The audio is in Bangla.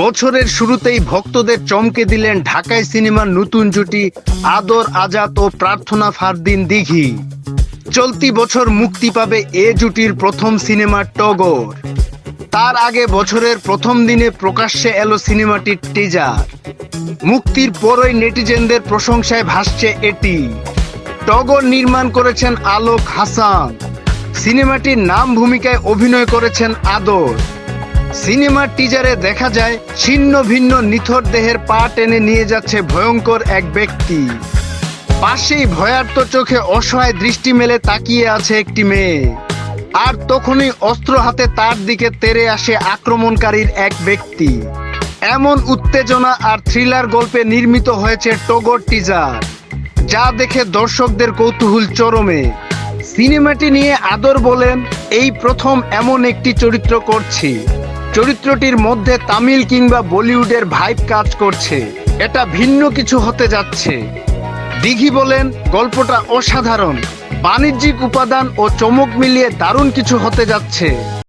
বছরের শুরুতেই ভক্তদের চমকে দিলেন ঢাকায় সিনেমার নতুন জুটি, আদর, আজাদ ও প্রার্থনা ফারদিন দিঘি। চলতি বছর মুক্তি পাবে এ জুটির প্রথম সিনেমা টগর। তার আগে বছরের প্রথম দিনে প্রকাশ্যে এলো সিনেমাটির টিজার মুক্তির পরই নেটিজেনদের প্রশংসায় ভাসছে এটি। টগর নির্মাণ করেছেন আলোক হাসান। সিনেমাটির নাম ভূমিকায় অভিনয় করেছেন আদর। সিনেমার টিজারে দেখা যায়, ছিন্ন ভিন্ন নিথর দেহের পা টেনে নিয়ে যাচ্ছে ভয়ঙ্কর এক ব্যক্তি। পাশেই ভয়ার্ত চোখে অসহায় দৃষ্টি মেলে তাকিয়ে আছে একটি মেয়ে। আর তখনই অস্ত্র হাতে তার দিকে তেরে আসে আক্রমণকারীর এক ব্যক্তি। এমন উত্তেজনা আর থ্রিলার গল্পে নির্মিত হয়েছে টগর টিজার, যা দেখে দর্শকদের কৌতূহল চরমে। সিনেমাটি নিয়ে আদর বলেন, এই প্রথম এমন একটি চরিত্র করছি চরিত্রটির মধ্যে তামিল কিংবা বলিউডের ভাইব কাজ করছে। এটা ভিন্ন কিছু হতে যাচ্ছে। দিঘি বলেন, গল্পটা অসাধারণ। বাণিজ্যিক উপাদান ও চমক মিলিয়ে দারুণ কিছু হতে যাচ্ছে।